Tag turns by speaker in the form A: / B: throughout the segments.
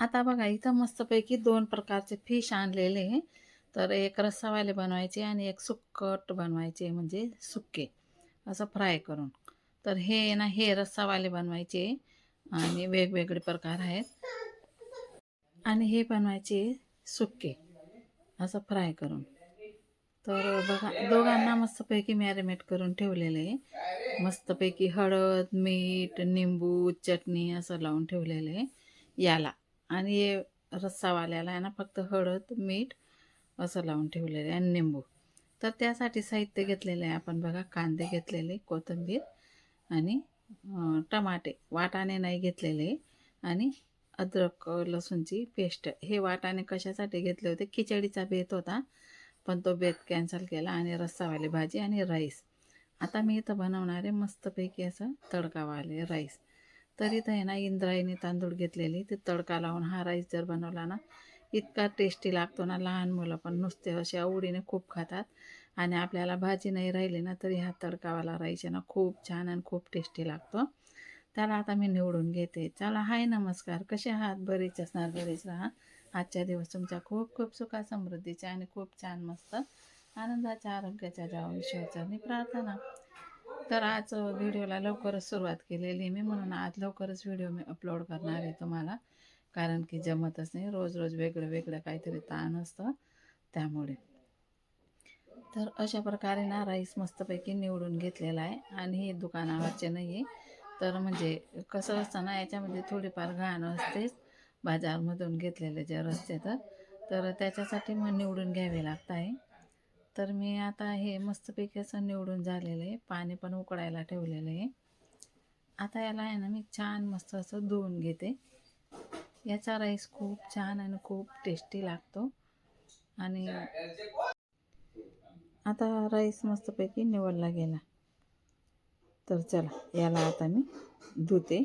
A: आता बघा इथं मस्तपैकी दोन प्रकारचे फिश आणलेले तर एक रस्सावाले बनवायचे आणि एक सुक्कट बनवायचे म्हणजे सुक्के असं फ्राय करून. तर हे ना हे रस्सावाले बनवायचे आणि वेगवेगळे प्रकार आहेत. आणि हे बनवायचे सुक्के असं फ्राय करून. तर बघा दोघांना मस्तपैकी मॅरिनेट करून ठेवलेलं आहे. मस्तपैकी हळद, मीठ, निंबू, चटणी असं लावून ठेवलेलं आहे याला. आणि हे रस्सावाल्याला आहे ना फक्त हळद, मीठ असं लावून ठेवलेलं आहे आणि निंबू. तर त्यासाठी साहित्य घेतलेलं आहे आपण बघा कांदे घेतलेले, कोथिंबीर आणि टमाटे. वाटाणे नाही घेतलेले आणि अद्रक, लसूणची पेस्ट. हे वाटाणे कशासाठी घेतले होते, खिचडीचा बेत होता. पण तो बेत कॅन्सल केला आणि रस्सावाली भाजी आणि राईस. आता मी इथं बनवणार आहे मस्तपैकी असं तडकावाले राईस. तरी तर आहे ना इंद्रायणी तांदूळ घेतलेली ते तडका लावून हा राईस जर बनवला ना इतका टेस्टी लागतो ना लहान मुलं पण नुसते असे आवडीने खूप खातात. आणि आपल्याला भाजी नाही राहिली ना तरी हा तडकावाला राईस आहे ना खूप छान आणि खूप टेस्टी लागतो. त्याला आता मी निवडून घेते. चला हाय नमस्कार. कसे आहात? बरीच असणार, बरीच राहा. आजच्या दिवस तुमच्या खूप खूप सुखा समृद्धीच्या आणि खूप छान मस्त आनंदाच्या आरोग्याच्या जावो मी प्रार्थना. तर आज व्हिडिओला लवकरच सुरुवात केलेली आहे मी म्हणून आज लवकरच व्हिडिओ मी अपलोड करणार आहे तुम्हाला. कारण की जमतच नाही. रोज रोज वेगळं वेगळं काहीतरी ताण असतं त्यामुळे. तर अशा प्रकारे ना राईस मस्तपैकी निवडून घेतलेला आहे आणि हे दुकानावरचे नाही आहे. तर म्हणजे कसं असतं ना याच्यामध्ये थोडीफार घाण असतेच. बाजारमधून घेतलेले जर असते तर. तर त्याच्यासाठी मग निवडून घ्यावे लागत आहे. तर मी आता हे मस्तपैकी असं निवडून झालेलं आहे. पाणी पण उकळायला ठेवलेलं आहे. आता याला आहे ना मी छान मस्त असं धुवून घेते. याचा राईस खूप छान आणि खूप टेस्टी लागतो. आणि आता राईस मस्तपैकी निवडला गेला. तर चला याला आता मी धुते.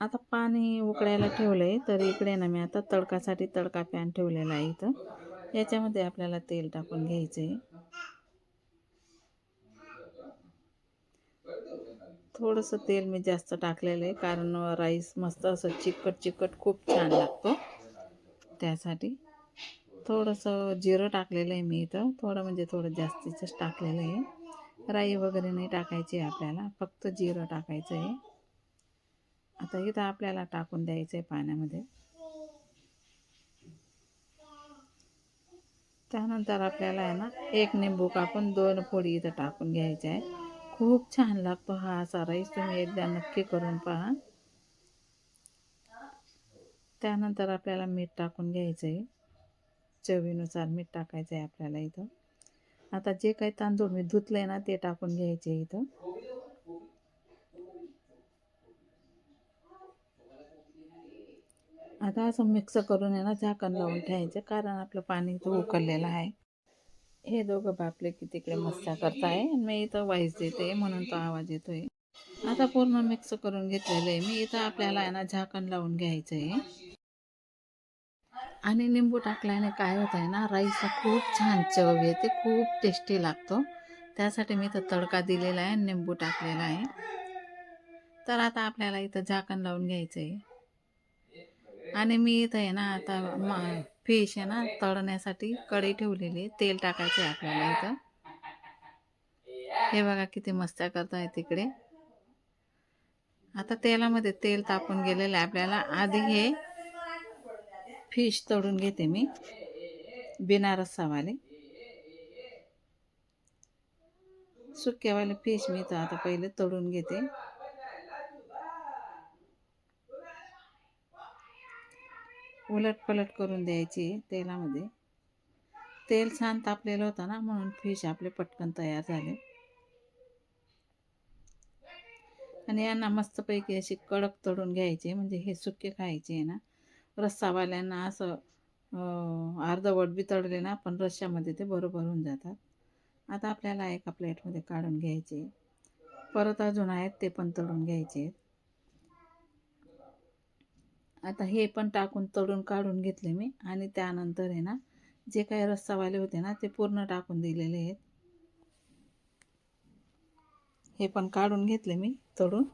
A: आता पाणी उकळायला ठेवलं आहे तर इकडे ना मी आता तडकासाठी तडका पॅन ठेवलेला आहे इथं. याच्यामध्ये आपल्याला तेल टाकून घ्यायचं आहे. थोडंसं तेल मी जास्त टाकलेलं आहे कारण राईस मस्त असं चिकट चिकट खूप छान लागतो. त्यासाठी थोडंसं जिरं टाकलेलं आहे मी इथं. थोडं म्हणजे थोडं जास्तीचंच टाकलेलं आहे. राई वगैरे नाही टाकायची आहे आपल्याला. फक्त जिरं टाकायचं आहे. आता इथं आपल्याला टाकून द्यायचं आहे पाण्यामध्ये. त्यानंतर आपल्याला आहे ना एक निंबू कापून दोन फोडी इथं टाकून घ्यायचं आहे. खूप छान लागतो हा असा राईस. तुम्ही एकदा नक्की करून पहा. त्यानंतर आपल्याला मीठ टाकून घ्यायचं आहे. चवीनुसार मीठ टाकायचं आहे आपल्याला इथं. आता जे काही तांदूळ मी धुतलं आहे ना ते टाकून घ्यायचे इथं. आता असं मिक्स करून आहे ना झाकण लावून ठेवायचं कारण आपलं पाणी इथं उकळलेलं आहे. हे दोघं बापले की तिकडे मस्त्या करताय आणि मी इथं वाईस देते म्हणून तो आवाज येतोय. आता पूर्ण मिक्स करून घेतलेलं आहे मी. इथं आपल्याला आहे ना झाकण लावून घ्यायचं आहे. आणि निंबू टाकल्याने काय होत आहे ना राईसला खूप छान चव येते. खूप टेस्टी लागतो. त्यासाठी मी इथं तडका दिलेला आहे आणि निंबू टाकलेला आहे. तर आता आपल्याला इथं झाकण लावून घ्यायचं आहे. आणि मी इथं आहे ना आता मा फिश आहे ना तळण्यासाठी कढई ठेवलेली आहे. तेल टाकायचं आहे आपल्याला इथं. हे बघा किती मस्त्या करताय तिकडे. आता तेलामध्ये तेल तापून गेलेलं आहे आपल्याला. आधी हे फिश तळून घेते मी. बिना रस्सावाले. सुक्यावाले फिश मी तर आता पहिले तळून घेते. उलट-पलट करून द्यायची तेलामध्ये. तेल छान तापलेलं होतं ना म्हणून फिश आपले पटकन तयार झाले. आणि यांना मस्तपैकी अशी कडक तळून घ्यायचे म्हणजे हे सुके खायचे आहे ना. रस्सावाल्यांना असं अर्धवट बी तळले ना पण रश्श्यामध्ये ते बरोबर होऊन जातात. आता आपल्याला एका प्लेटमध्ये काढून घ्यायचे. परत अजून आहेत ते पण तळून घ्यायचे. आता हे पण टाकून तळून काढून घेतले मी. आणि त्यानंतर आहे ना जे काही रस्सावाले होते ना ते पूर्ण टाकून दिलेले आहेत. हे पण काढून घेतले मी तळून.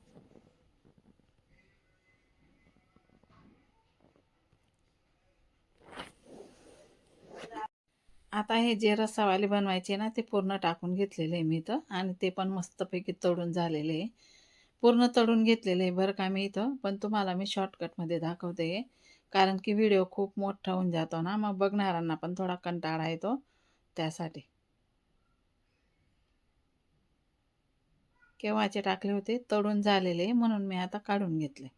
A: आता हे जे रसावाले बनवायचे ना ते पूर्ण टाकून घेतलेले आहे मी तर आणि ते पण मस्तपैकी तळून झालेले आहे. पूर्ण तळून घेतलेलं आहे बरं का मी इथं. पण तुम्हाला मी शॉर्टकटमध्ये दाखवते. कारण की व्हिडिओ खूप मोठा होऊन जातो ना. मग बघणाऱ्यांना पण थोडा कंटाळा येतो. त्यासाठी. केव्हाचे टाकले होते? तळून झालेले म्हणून मी आता काढून घेतले.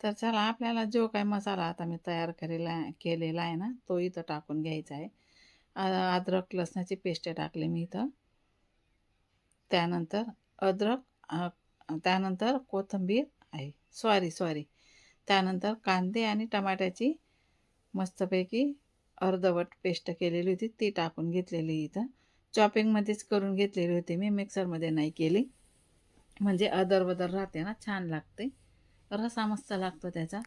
A: तर चला आपल्याला जो काय मसाला आता मी तयार केलेला केलेला आहे ना तो इथं टाकून घ्यायचा आहे. अद्रक लसणाची पेस्ट टाकली मी इथं. त्यानंतर अद्रक त्यानंतर कोथिंबीर आहे. सॉरी सॉरी त्यानंतर कांदे आणि टमाट्याची मस्तपैकी अर्धवट पेस्ट केलेली होती. ती टाकून घेतलेली इथं. चॉपिंगमध्येच करून घेतलेली होती मी. मिक्सरमध्ये नाही केली. म्हणजे अदर बदर राहते ना छान लागते. रसा मस्त लागतो त्याचा.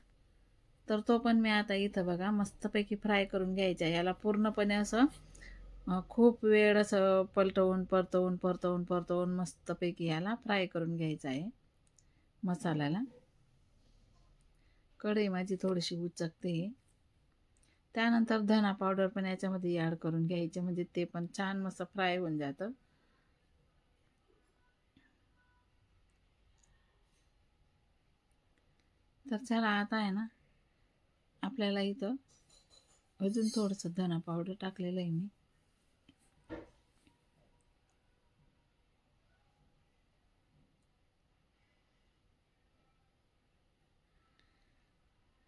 A: तर तो पण मी आता इथं बघा मस्तपैकी फ्राय करून घ्यायचा. याला पूर्णपणे असं खूप वेळ असं पलटवून परतवून परतवून परतवून मस्तपैकी याला फ्राय करून घ्यायचा आहे मसाल्याला. कढई माझी थोडीशी उचकते. त्यानंतर धना पावडर पण याच्यामध्ये ॲड करून घ्यायचे म्हणजे ते पण छान मस्त फ्राय होऊन जातं. तर चला आता आहे ना आपल्याला इथं अजून थोडंसं धना पावडर टाकलेलं आहे मी.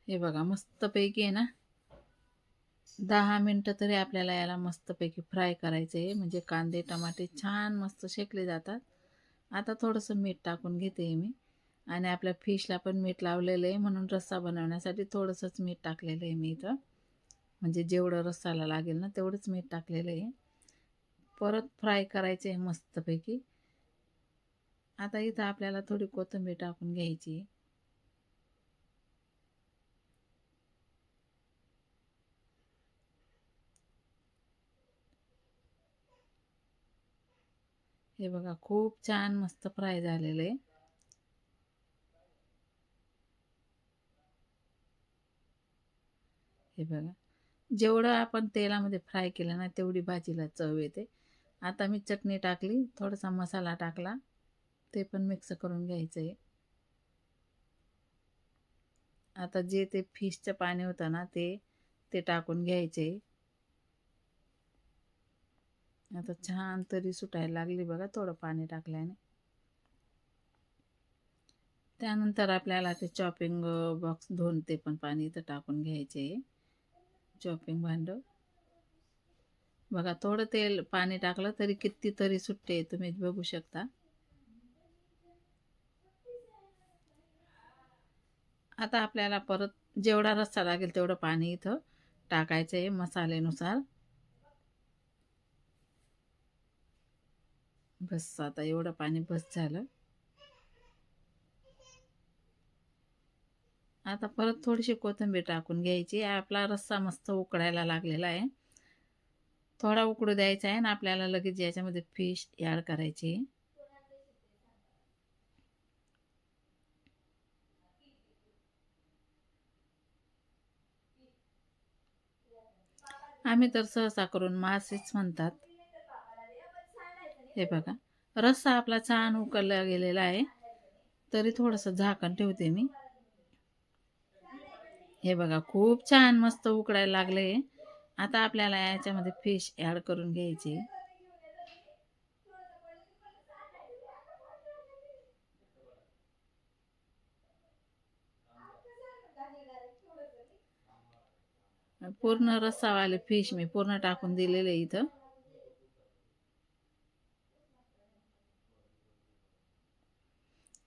A: हे बघा मस्तपैकी आहे ना? दहा मिनटं तरी आपल्याला याला मस्तपैकी फ्राय करायचं आहे म्हणजे कांदे टमाटे छान मस्त शेकले जातात. आता थोडंसं मीठ टाकून घेते मी. आणि आपल्या फिशला पण मीठ लावलेलं आहे. म्हणून रस्सा बनवण्यासाठी थोडंसंच मीठ टाकलेलं आहे मी इथं. म्हणजे जेवढं रस्साला लागेल ना तेवढंच मीठ टाकलेलं आहे. परत फ्राय करायचे आहे मस्तपैकी. आता इथं आपल्याला थोडी कोथिंबीर टाकून घ्यायची आहे. हे बघा खूप छान मस्त फ्राय झालेलं आहे. हे बघा. जेवढं आपण तेलामध्ये फ्राय केलं ना तेवढी भाजीला चव येते. आता मी चटणी टाकली थोडासा मसाला टाकला. ते पण मिक्स करून घ्यायचं आहे आता जे ते फिशचं पाणी होतं ना ते ते टाकून घ्यायचे आता छान तरी सुटायला लागली बघा थोडं पाणी टाकल्याने. त्यानंतर आपल्याला ते चॉपिंग बॉक्स धुवून ते पण पाणी इथं टाकून घ्यायचे चॉपिंग भांडं. बघा थोडं तेल पाणी टाकलं तरी किती तरी सुटते तुम्ही बघू शकता. आता आपल्याला परत जेवढा रस्सा लागेल तेवढं पाणी इथं टाकायचं आहे मसाल्यानुसार. बस आता एवढं पाणी बस झालं. आता परत थोडीशी कोथिंबीर टाकून घ्यायची. आपला रस्सा मस्त उकडायला लागलेला आहे. थोडा उकडू द्यायचा आहे आणि आपल्याला लगेच याच्यामध्ये फिश ॲड करायची. आम्ही तर सहसा करून मासेच म्हणतात. हे बघा रस्सा आपला छान उकळला गेलेला आहे. तरी थोडंसं झाकण ठेवते मी. हे बघा खूप छान मस्त उकडायला लागले आता आपल्याला याच्यामध्ये फिश ॲड करून घ्यायची. पूर्ण रस्सावाले फिश मी पूर्ण टाकून दिलेले इथं.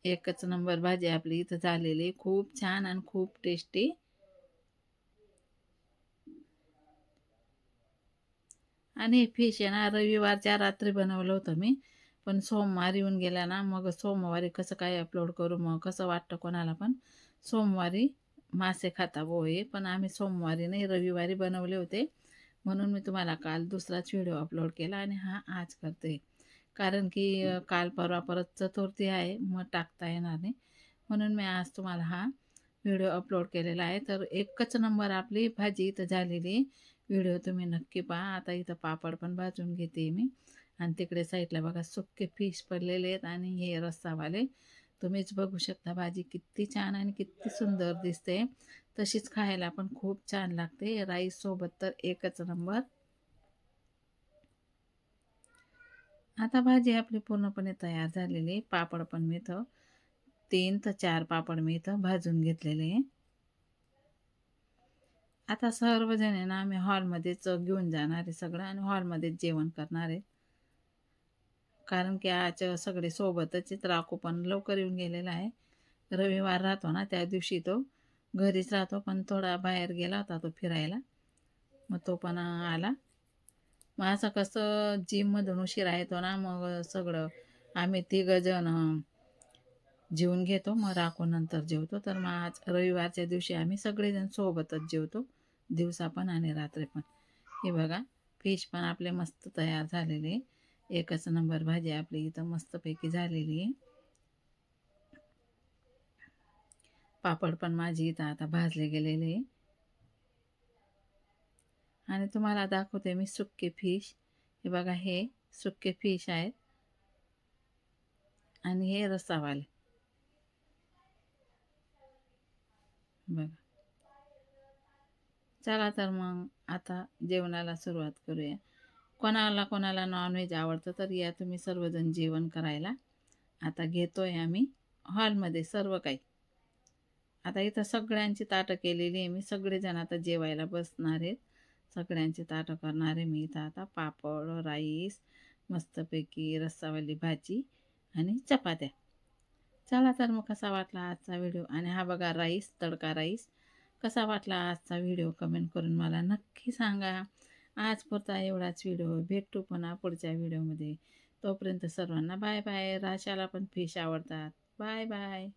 A: एकच नंबर भाजी आपली इथं झालेली खूप छान आणि खूप टेस्टी. आणि फिश आहे ना रविवारच्या रात्री बनवलं होतं मी पण सोमवार येऊन गेला ना मग सोमवारी कसं काय अपलोड करू मग कसं वाटतं कोणाला पण सोमवारी मासे खाता बोये पण आम्ही सोमवारी नाही रविवारी बनवले होते. म्हणून मी तुम्हाला काल दुसराच व्हिडिओ अपलोड केला आणि हा आज करते. कारण की काल परवा परत चतुर्थी आहे मग टाकता येणार नाही. म्हणून मी आज तुम्हाला हा व्हिडिओ अपलोड केलेला आहे. तर एकच नंबर आपली भाजी इथं झालेली व्हिडिओ तुम्ही नक्की पहा. आता इथं पापड पण भाजून घेते मी. आणि तिकडे साईडला बघा सुक्के फिश पडलेले आहेत आणि हे रस्सावाले तुम्हीच बघू शकता भाजी किती छान आणि किती सुंदर दिसते. तशीच खायला पण खूप छान लागते. राईस सोबत तर एकच नंबर. आता भाजी आपली पूर्णपणे तयार झालेली. आहे. पापड पण मी इथं तीन तर चार पापड मी इथं भाजून घेतलेले. आहे आता सर्वजण आहे ना आम्ही हॉलमध्येच घेऊन जाणार आहे सगळं आणि हॉलमध्येच जेवण करणार आहे. कारण की आज सगळे सोबतच राखू पण लवकर येऊन गेलेला आहे. रविवार राहतो ना त्या दिवशी तो. घरीच राहतो पण थोडा बाहेर गेला होता तो फिरायला. मग तो पण आला. मग असं कसं जिममधून उशिरा येतो ना मग सगळं आम्ही तिघंजण जेवून घेतो. मग राखू नंतर जेवतो. तर मग आज रविवारच्या दिवशी आम्ही सगळेजण सोबतच जेवतो. दिवसा पण आणि रात्री पण. हे बघा फिश पण आपले मस्त तयार झालेले. एकच नंबर भाजी आपली इथं मस्तपैकी झालेली. आहे पापड पण माझी इथं आता भाजले गेलेले. आणि तुम्हाला दाखवते मी सुक्के फिश. हे बघा हे सुक्के फिश आहेत. आणि हे रसावाले. बघा. चला तर मग आता जेवणाला सुरुवात करूया. कोणाला कोणाला नॉनव्हेज आवडतं तर या तुम्ही सर्वजण जेवण करायला. आता घेतो आहे आम्ही हॉलमध्ये सर्व काही. आता इथं सगळ्यांची ताटं केलेली आहे मी. सगळेजण आता जेवायला बसणार आहेत. सगळ्यांची ताटं करणार आहे मी इथं आता. पापड राईस मस्तपैकी रस्सावाली भाजी आणि चपात्या. चला तर मग कसा वाटला आजचा व्हिडिओ? आणि हा बघा राईस तडका राईस. कसा वाटला आजचा व्हिडिओ कमेंट करून मला नक्की सांगा. आज पुरता एवढाच व्हिडिओ. भेटू पुन्हा पुढच्या व्हिडिओमध्ये. तोपर्यंत सर्वांना बाय बाय. राशाला पण फिश आवडतात. Bye bye.